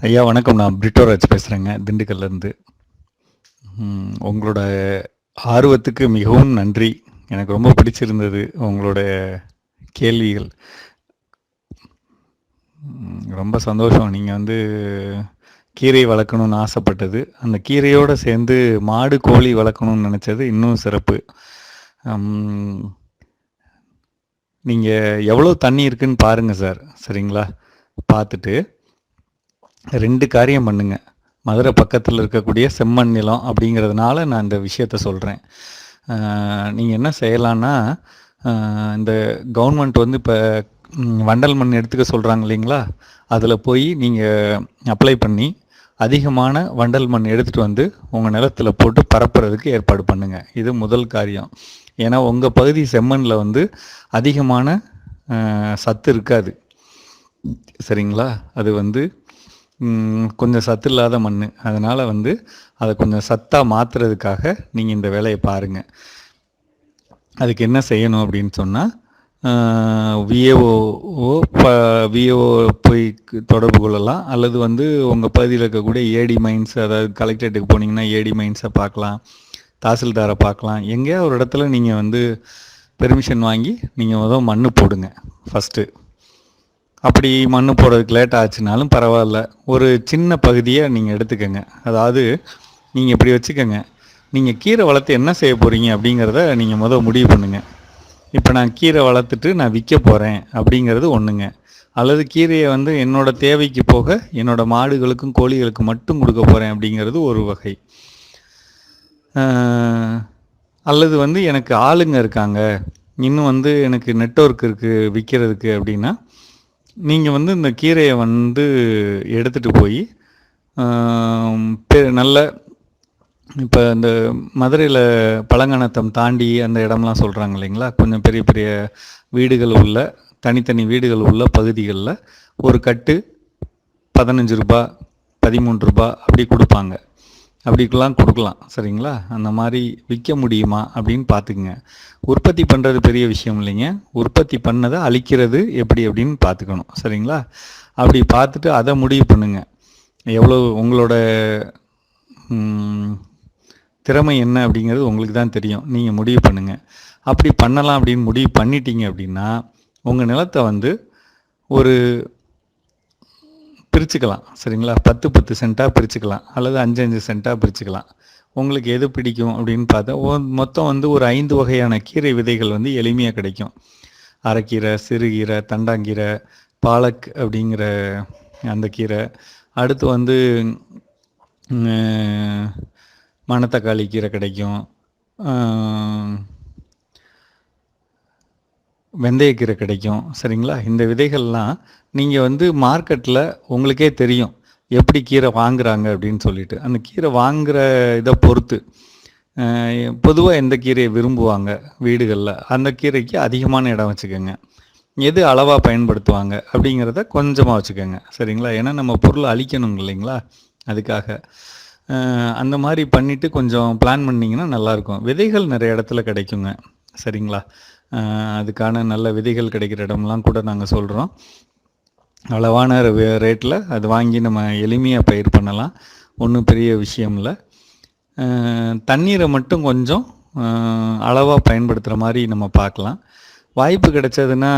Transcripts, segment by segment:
ஐயா வணக்கம். நான் பிரிட்டோராஜ் பேசுகிறேங்க திண்டுக்கல்லேருந்து. உங்களோட ஆர்வத்துக்கு மிகவும் நன்றி. எனக்கு ரொம்ப பிடிச்சிருந்தது உங்களோட கேள்விகள். ரொம்ப சந்தோஷம். நீங்கள் வந்து கீரை வளர்க்கணும்னு ஆசைப்பட்டது. அந்த கீரையோடு சேர்ந்து மாடு கோழி வளர்க்கணும்னு நினச்சது இன்னும் சிறப்பு. நீங்கள் எவ்வளோ தண்ணி இருக்குன்னு பாருங்கள் சார். சரிங்களா? பார்த்துட்டு. ரெண்டு காரியம் பண்ணுங்க. மதுரை பக்கத்தில் இருக்கக்கூடிய செம்மண் நிலம் அப்படிங்கிறதுனால நான் இந்த விஷயத்த சொல்கிறேன் நீங்கள் என்ன செய்யலான்னா இந்த கவர்மெண்ட் வந்து இப்போ வண்டல் மண் எடுத்துக்க சொல்கிறாங்க இல்லைங்களா? அதில் போய் நீங்கள் அப்ளை பண்ணி அதிகமான வண்டல் மண் எடுத்துகிட்டு வந்து உங்கள் நிலத்தில் போட்டு பரப்புறதுக்கு ஏற்பாடு பண்ணுங்கள் இது முதல் காரியம். ஏன்னா உங்கள் பகுதி செம்மண்ணில் வந்து அதிகமான சத்து இருக்காது. சரிங்களா? அது வந்து கொஞ்சம் சத்து இல்லாத மண் அதனால் வந்து அதை கொஞ்சம் சத்தாக மாற்றுறதுக்காக நீங்கள் இந்த வேலையை பாருங்கள் அதுக்கு என்ன செய்யணும் அப்படின்னு சொன்னால் விஏஓ ப விஏஓ போய் தொடர்பு கொள்ளலாம். அல்லது வந்து உங்கள் பகுதியில் இருக்கக்கூடிய ஏடி மைன்ஸ் அதாவது கலெக்டரேட்டுக்கு போனீங்கன்னா ஏடி மைன்ஸை பார்க்கலாம். தாசில்தாரை பார்க்கலாம். எங்கேயா ஒரு இடத்துல நீங்கள் வந்து பெர்மிஷன் வாங்கி நீங்கள் முதல் மண் போடுங்க. ஃபஸ்ட்டு. அப்படி மண் போடுறதுக்கு லேட் ஆச்சுனாலும் பரவாயில்ல. ஒரு சின்ன பகுதியை நீங்கள் எடுத்துக்கோங்க. அதாவது நீங்கள் இப்படி வச்சுக்கோங்க. நீங்கள் கீரை வளர்த்து என்ன செய்ய போகிறீங்க அப்படிங்கிறத நீங்கள் முதல் முடிவு பண்ணுங்கள் இப்போ நான் கீரை வளர்த்துட்டு நான் விற்க போகிறேன் அப்படிங்கிறது ஒன்றுங்க அல்லது கீரையை வந்து என்னோடய தேவைக்கு போக என்னோடய மாடுகளுக்கும் கோழிகளுக்கும் மட்டும் கொடுக்க போகிறேன் அப்படிங்கிறது ஒரு வகை. அல்லது வந்து எனக்கு ஆளுங்க இருக்காங்க. இன்னும் வந்து எனக்கு நெட்ஒர்க் இருக்குது விற்கிறதுக்கு அப்படின்னா நீங்கள் வந்து இந்த கீரையை வந்து எடுத்துகிட்டு போய் நல்ல இப்போ இந்த மதுரையில் பழங்கணத்தம் தாண்டி அந்த இடம்லாம் சொல்கிறாங்க இல்லைங்களா? கொஞ்சம் பெரிய பெரிய வீடுகள் உள்ள தனித்தனி வீடுகள் உள்ள பகுதிகளில் ஒரு கட்டு பதினஞ்சு ரூபா பதிமூன்று ரூபா அப்படி கொடுப்பாங்க. அப்படிக்கெல்லாம் கொடுக்கலாம் சரிங்களா? அந்த மாதிரி விற்க முடியுமா அப்படின்னு பார்த்துக்குங்க. உற்பத்தி பண்ணுறது பெரிய விஷயம் இல்லைங்க. உற்பத்தி பண்ணதை அழிக்கிறது எப்படி அப்படின்னு பார்த்துக்கணும் சரிங்களா? அப்படி பார்த்துட்டு அதை முடிவு பண்ணுங்க. எவ்வளோ உங்களோட திறமை என்ன அப்படிங்கிறது உங்களுக்கு தான் தெரியும். நீங்கள் முடிவு பண்ணுங்கள் அப்படி பண்ணலாம் அப்படின்னு முடிவு பண்ணிட்டீங்க அப்படின்னா உங்கள் நிலத்தை வந்து ஒரு பிரிச்சுக்கலாம் சரிங்களா? பத்து பத்து சென்ட்டாக பிரிச்சுக்கலாம் அல்லது அஞ்சு அஞ்சு சென்ட்டாக பிரிச்சுக்கலாம். உங்களுக்கு எது பிடிக்கும் அப்படின்னு பார்த்தா மொத்தம் வந்து ஒரு ஐந்து வகையான கீரை விதைகள் வந்து எளிமையாக கிடைக்கும். அரைக்கீரை சிறுகீரை தண்டாங்கீரை பாலக் அப்படிங்கிற அந்த கீரை. அடுத்து வந்து மணத்தக்காளி கீரை கிடைக்கும். வெந்தயக்கீரை கிடைக்கும் சரிங்களா? இந்த விதைகள்லாம் நீங்கள் வந்து மார்க்கெட்டில் உங்களுக்கே தெரியும் எப்படி கீரை வாங்குறாங்க அப்படின்னு சொல்லிட்டு. அந்த கீரை வாங்குகிற இதை பொறுத்து பொதுவாக எந்த கீரையை விரும்புவாங்க வீடுகளில்? அந்த கீரைக்கு அதிகமான இடம் வச்சுக்கோங்க. எது அளவாக பயன்படுத்துவாங்க அப்படிங்கிறத கொஞ்சமாக வச்சுக்கோங்க சரிங்களா? ஏன்னா நம்ம பொருளை அழிக்கணும் இல்லைங்களா? அதுக்காக. அந்த மாதிரி பண்ணிவிட்டு கொஞ்சம் பிளான் பண்ணிங்கன்னா நல்லாயிருக்கும் விதைகள் நிறைய இடத்துல கிடைக்குங்க சரிங்களா? அதுக்கான நல்ல விதைகள் கிடைக்கிற இடம்லாம் கூட நாங்கள் சொல்கிறோம் அளவான ரேட்டில் அது வாங்கி நம்ம எளிமையாக பயிர் பண்ணலாம். ஒன்றும் பெரிய விஷயம் இல்லை. தண்ணீரை மட்டும் கொஞ்சம் அளவாக பயன்படுத்துகிற மாதிரி நம்ம பார்க்கலாம். வாய்ப்பு கிடைச்சதுன்னா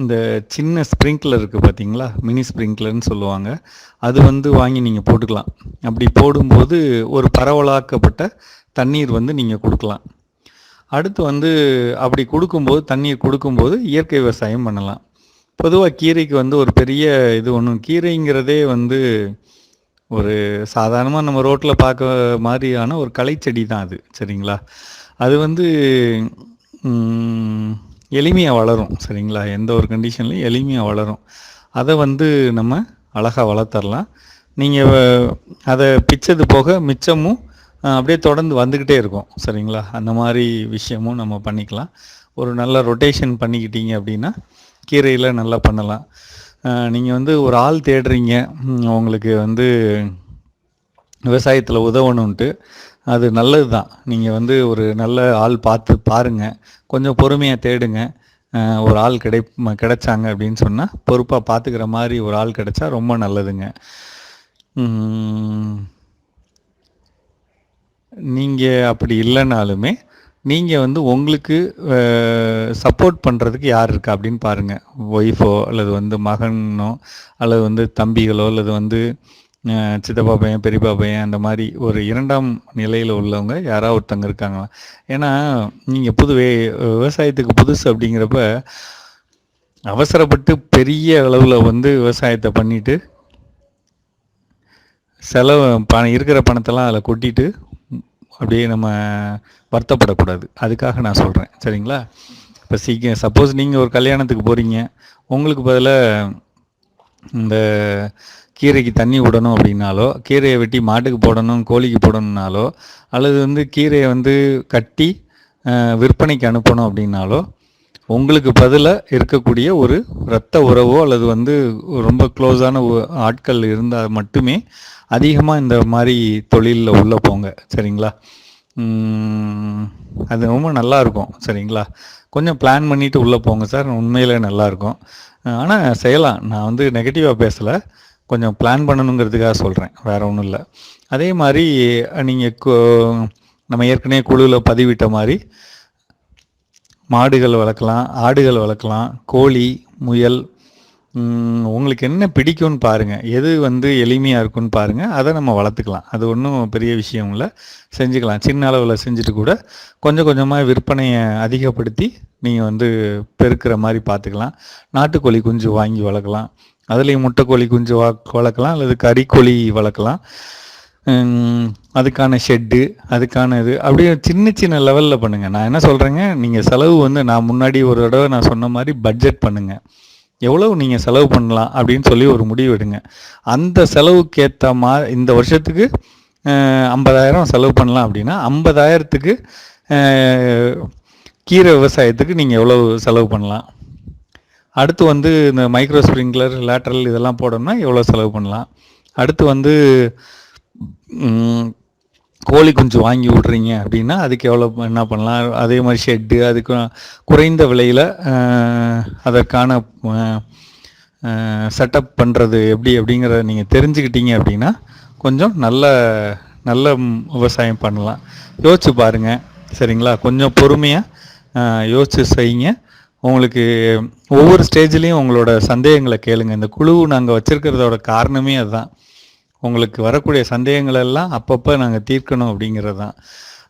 இந்த சின்ன ஸ்ப்ரிங்க்லர் இருக்குது பார்த்தீங்களா மினி ஸ்ப்ரிங்க்லர்னு சொல்லுவாங்க. அது வந்து வாங்கி நீங்கள் போட்டுக்கலாம். அப்படி போடும்போது ஒரு பரவலாக்கப்பட்ட தண்ணீர் வந்து நீங்கள் கொடுக்கலாம். அடுத்து வந்து அப்படி கொடுக்கும்போது தண்ணியை கொடுக்கும்போது இயற்கை விவசாயம் பண்ணலாம். பொதுவாக கீரைக்கு வந்து ஒரு பெரிய இது ஒன்றும் கீரைங்கிறதே வந்து ஒரு சாதாரணமாக நம்ம ரோட்டில் பார்க்க மாதிரியான ஒரு களைச்செடி தான் அது சரிங்களா? அது வந்து எளிமையாக வளரும் சரிங்களா? எந்த ஒரு கண்டிஷன்லையும் எளிமையாக வளரும். அதை வந்து நம்ம அழகாக வளர்த்தரலாம். நீங்கள் அதை பிச்சது போக மிச்சமும் அப்படியே தொடர்ந்து வந்துக்கிட்டே இருக்கும். சரிங்களா? அந்த மாதிரி விஷயமும் நம்ம பண்ணிக்கலாம். ஒரு நல்ல ரொட்டேஷன் பண்ணிக்கிட்டீங்க அப்படின்னா கீரையில் நல்லா பண்ணலாம். நீங்கள் வந்து ஒரு ஆள் தேடுறீங்க. உங்களுக்கு வந்து விவசாயத்தில் உதவணுன்ட்டு அது நல்லது தான் நீங்கள் வந்து ஒரு நல்ல ஆள் பார்த்து பாருங்கள் கொஞ்சம் பொறுமையாக தேடுங்க. ஒரு ஆள் கிடை கிடைச்சாங்க அப்படின்னு சொன்னால் பொறுப்பாக பார்த்துக்கிற மாதிரி ஒரு ஆள் கிடைச்சா ரொம்ப நல்லதுங்க. நீங்கள் அப்படி இல்லைனாலுமே நீங்கள் வந்து உங்களுக்கு சப்போர்ட் பண்ணுறதுக்கு யார் இருக்கா அப்படின்னு பாருங்கள் ஒய்ஃபோ அல்லது வந்து மகனோ அல்லது வந்து தம்பிகளோ அல்லது வந்து சித்தப்பா பையன் பெரியப்பா பையன் அந்த மாதிரி ஒரு இரண்டாம் நிலையில் உள்ளவங்க யாராவது ஒருத்தங்க இருக்காங்களா? ஏன்னா நீங்கள் புது வே- விவசாயத்துக்கு புதுசு அப்படிங்கிறப்ப அவசரப்பட்டு பெரிய அளவில் வந்து விவசாயத்தை பண்ணிவிட்டு செலவு பணம் இருக்கிற பணத்தெல்லாம் அதில் கொட்டிட்டு அப்படியே நம்ம வருத்தப்படக்கூடாது. அதுக்காக நான் சொல்கிறேன் சரிங்களா? இப்போ சீக்கிரம் சப்போஸ் நீங்கள் ஒரு கல்யாணத்துக்கு போகிறீங்க உங்களுக்கு பதிலாக இந்த கீரைக்கு தண்ணி விடணும் அப்படின்னாலோ கீரையை வெட்டி மாட்டுக்கு போடணும் கோழிக்கு போடணுன்னாலோ அல்லது வந்து கீரையை வந்து கட்டி விற்பனைக்கு அனுப்பணும் அப்படின்னாலோ உங்களுக்கு பதிலாக இருக்கக்கூடிய ஒரு இரத்த உறவோ அல்லது வந்து ரொம்ப க்ளோஸான ஆட்கள் இருந்தால் மட்டுமே அதிகமாக இந்த மாதிரி தொழிலில் உள்ளே போங்க சரிங்களா? அது ரொம்ப நல்லா இருக்கும் சரிங்களா? கொஞ்சம் பிளான் பண்ணிட்டு உள்ளே போங்க சார் உண்மையிலே நல்லாயிருக்கும் ஆனால் செய்யலாம். நான் வந்து நெகட்டிவாக பேசலை. கொஞ்சம் பிளான் பண்ணணுங்கிறதுக்காக சொல்கிறேன் வேற ஒன்றும் இல்லை. அதே மாதிரி நீங்கள் நம்ம ஏற்கனவே குழுவில் பதிவிட்ட மாதிரி மாடுகள் வளர்க்கலாம் ஆடுகள் வளர்க்கலாம் கோழி முயல் உங்களுக்கு என்ன பிடிக்கும்னு பாருங்கள் எது வந்து எளிமையாக இருக்கும்னு பாருங்கள் அதை நம்ம வளர்த்துக்கலாம். அது ஒன்றும் பெரிய விஷயம் இல்லை. செஞ்சுக்கலாம். சின்ன அளவில் செஞ்சுட்டு கூட கொஞ்சம் கொஞ்சமாக விற்பனையை அதிகப்படுத்தி நீங்கள் வந்து பெருக்கிற மாதிரி பார்த்துக்கலாம். நாட்டுக்கோழி குஞ்சு வாங்கி வளர்க்கலாம். அதுலேயும் முட்டைக்கோழி குஞ்சு வா வளர்க்கலாம். அல்லது கறிக்கோழி வளர்க்கலாம். அதுக்கான ஷெட்டு அதுக்கான இது. அப்படியே சின்ன சின்ன லெவலில் பண்ணுங்கள் நான் என்ன சொல்கிறேங்க நீங்கள் செலவு வந்து நான் முன்னாடி ஒரு தடவை நான் சொன்ன மாதிரி பட்ஜெட் பண்ணுங்கள் எவ்வளவு நீங்கள் செலவு பண்ணலாம் அப்படின்னு சொல்லி ஒரு முடிவு எடுங்க. அந்த செலவுக்கு ஏற்ற மா இந்த வருஷத்துக்கு ஐம்பதாயிரம் செலவு பண்ணலாம் அப்படின்னா ஐம்பதாயிரத்துக்கு கீரை விவசாயத்துக்கு நீங்கள் எவ்வளவு செலவு பண்ணலாம். அடுத்து வந்து இந்த மைக்ரோ ஸ்ப்ரிங்க்லர் லேட்ரல் இதெல்லாம் போடணும்னா எவ்வளோ செலவு பண்ணலாம். அடுத்து வந்து கோழி குஞ்சு வாங்கி விட்றீங்க அப்படின்னா அதுக்கு எவ்வளோ என்ன பண்ணலாம்? அதே மாதிரி ஷெட்டு அதுக்கு குறைந்த விலையில் அதற்கான செட்டப் பண்ணுறது எப்படி அப்படிங்கிறத நீங்கள் தெரிஞ்சுக்கிட்டீங்க அப்படின்னா கொஞ்சம் நல்ல நல்ல விவசாயம் பண்ணலாம். யோசிச்சு பாருங்கள் சரிங்களா? கொஞ்சம் பொறுமையாக யோசிச்சு செய்யுங்க. உங்களுக்கு ஒவ்வொரு ஸ்டேஜ்லேயும் உங்களோட சந்தேகங்களை கேளுங்க. இந்த குழு நாங்கள் வச்சுருக்கிறதோட காரணமே அதுதான். உங்களுக்கு வரக்கூடிய சந்தேகங்கள் எல்லாம் அப்பப்போ நாங்கள் தீர்க்கணும் அப்படிங்கிறது தான்.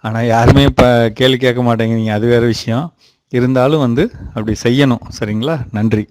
ஆனால் யாருமே இப்போ கேள்வி கேட்க மாட்டேங்கிறீங்க அது வேறு விஷயம். இருந்தாலும் வந்து அப்படி செய்யணும் சரிங்களா? நன்றி.